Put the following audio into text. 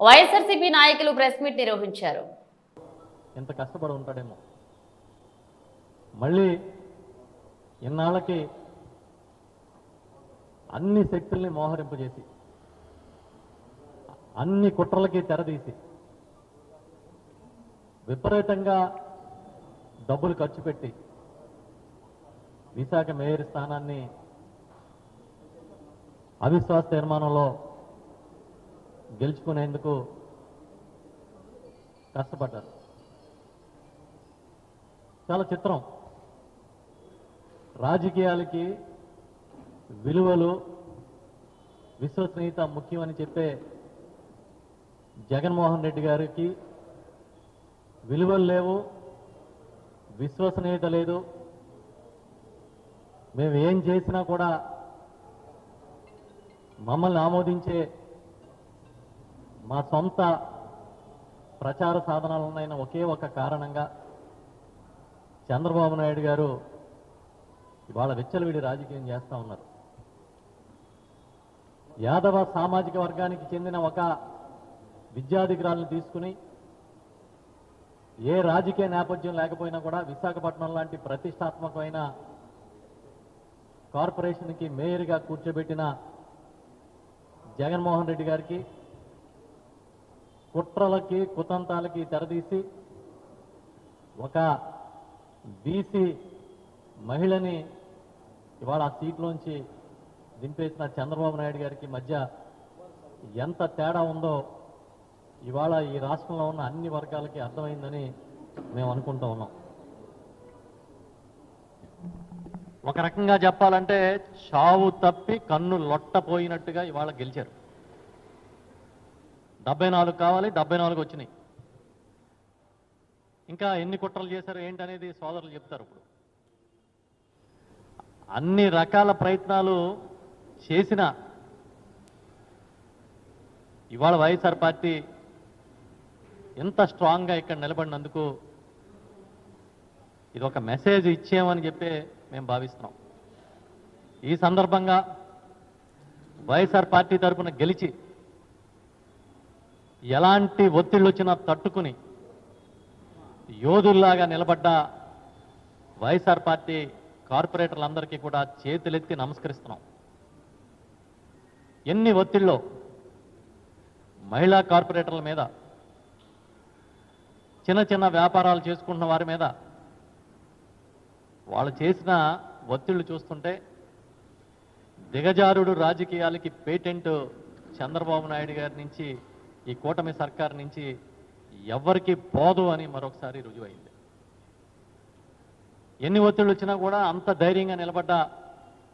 వైఎస్ఆర్సీపీ నాయకులు press meet నిర్వహించారు. ఎంత కష్టపడి ఉంటాడేమో. మళ్ళీ ఇన్నాళ్ళకి అన్ని శక్తుల్ని మోహరింపజేసి అన్ని కుట్రలకి తెరదీసి విపరీతంగా డబ్బులు ఖర్చు పెట్టి విశాఖ మేయర్ స్థానాన్ని అవిశ్వాస తీర్మానంలో గెలుచుకునేందుకు కష్టపడ్డారు. చాలా చిత్రం. రాజకీయాలకి విలువలు విశ్వసనీయత ముఖ్యమని చెప్పే జగన్మోహన్ రెడ్డి గారికి విలువలు లేవు విశ్వసనీయత లేదు. మేము ఏం చేసినా కూడా మమ్మల్ని ఆమోదించే మా సొంత ప్రచార సాధనాలు ఒకే ఒక కారణంగా చంద్రబాబు నాయుడు గారు ఇవాళ విచ్చలవిడి రాజకీయం చేస్తా ఉన్నారు. యాదవ సామాజిక వర్గానికి చెందిన ఒక విద్యాధికారులను తీసుకుని ఏ రాజకీయ నేపథ్యం లేకపోయినా కూడా విశాఖపట్నం లాంటి ప్రతిష్టాత్మకమైన కార్పొరేషన్కి మేయర్గా కూర్చోబెట్టిన జగన్మోహన్ రెడ్డి గారికి కుట్రలకి కుతంతాలకి తెరదీసి ఒక బీసీ మహిళని ఇవాళ ఆ సీట్లోంచి దింపేసిన చంద్రబాబు నాయుడు గారికి మధ్య ఎంత తేడా ఉందో ఇవాళ ఈ రాష్ట్రంలో ఉన్న అన్ని వర్గాలకి అర్థమైందని మేము అనుకుంటూ ఉన్నాం. ఒక రకంగా చెప్పాలంటే చావు తప్పి కన్ను లొట్టపోయినట్టుగా ఇవాళ గెలిచారు. డెబ్బై నాలుగు కావాలి డెబ్బై నాలుగు వచ్చినాయి. ఇంకా ఎన్ని కుట్రలు చేశారు ఏంటనేది సోదరులు చెప్తారు ఇప్పుడు. అన్ని రకాల ప్రయత్నాలు చేసిన ఇవాళ వైఎస్ఆర్ పార్టీ ఎంత స్ట్రాంగ్గా ఇక్కడ నిలబడినందుకు ఇది ఒక మెసేజ్ ఇచ్చామని చెప్పి మేము భావిస్తున్నాం. ఈ సందర్భంగా వైఎస్ఆర్ పార్టీ తరఫున గెలిచి ఎలాంటి ఒత్తిళ్ళు వచ్చినా తట్టుకుని యోధుల్లాగా నిలబడ్డ వైఎస్ఆర్ పార్టీ కార్పొరేటర్లందరికీ కూడా చేతులెత్తి నమస్కరిస్తున్నాం. ఎన్ని ఒత్తిళ్ళు మహిళా కార్పొరేటర్ల మీద చిన్న చిన్న వ్యాపారాలు చేసుకుంటున్న వారి మీద వాళ్ళు చేసిన ఒత్తిళ్ళు చూస్తుంటే దిగజారుడు రాజకీయాలకి పేటెంట్ చంద్రబాబు నాయుడు గారి నుంచి ఈ కూటమి సర్కార్ నుంచి ఎవ్వరికి పోదు అని మరొకసారి రుజువైంది. ఎన్ని ఒత్తిళ్ళు వచ్చినా కూడా అంత ధైర్యంగా నిలబడ్డ